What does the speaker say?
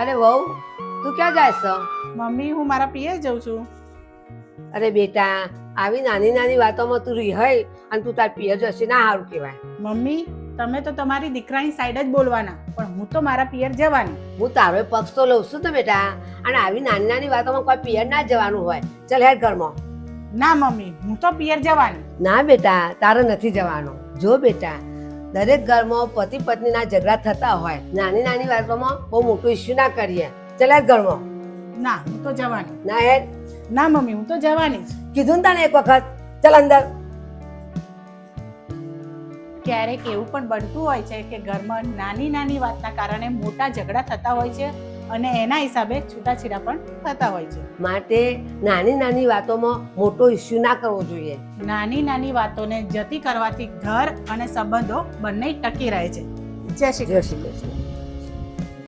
અરે વહુ તું ક્યાં જાય છો મમ્મી હું મારા પિયર જઉં છું. અરે બેટા આવી નાની નાની વાતોમાં તું રિહાય અને તું તાર પિયર જશે ના સારું કહેવાય. મમ્મી તમે તો તમારી દીકરાની સાઈડ જ બોલવાના પણ હું તો મારા પિયર જવાની. હું તારો પક્ષ તો લઉં છું ને બેટા અને આવી નાની નાની વાતોમાં કોઈ પિયર ના જવાનું હોય. ચાલ હેડ ઘરમાં. ના મમ્મી હું તો પિયર જવાની. ના બેટા તારે નથી જવાનું. જો બેટા દરેક ઘરમાં પતિ પત્નીના ઝઘડા થતા હોય. નાની નાની વાતોમાં બહુ મોટું ઇશ્યુ ના કરીએ. ચલા ઘરમાં. ના હું તો જવાની. ના હે ના મમ્મી હું તો જવાની જ. કીધું ને તને એક વખત. ચલ અંદર. ક્યારેક એવું પણ બનતું હોય છે કે ઘરમાં નાની નાની વાતના કારણે મોટા ઝઘડા થતા હોય છે. અને એના હિસાબે છૂટાછેડા પણ થતા હોય છે. માટે નાની નાની વાતોમાં મોટો ઇસ્યુ ના કરવો જોઈએ. નાની નાની વાતોને જતી કરવાથી ઘર અને સંબંધો બંને ટકી રહે છે. જય શ્રી જય શ્રી કૃષ્ણ.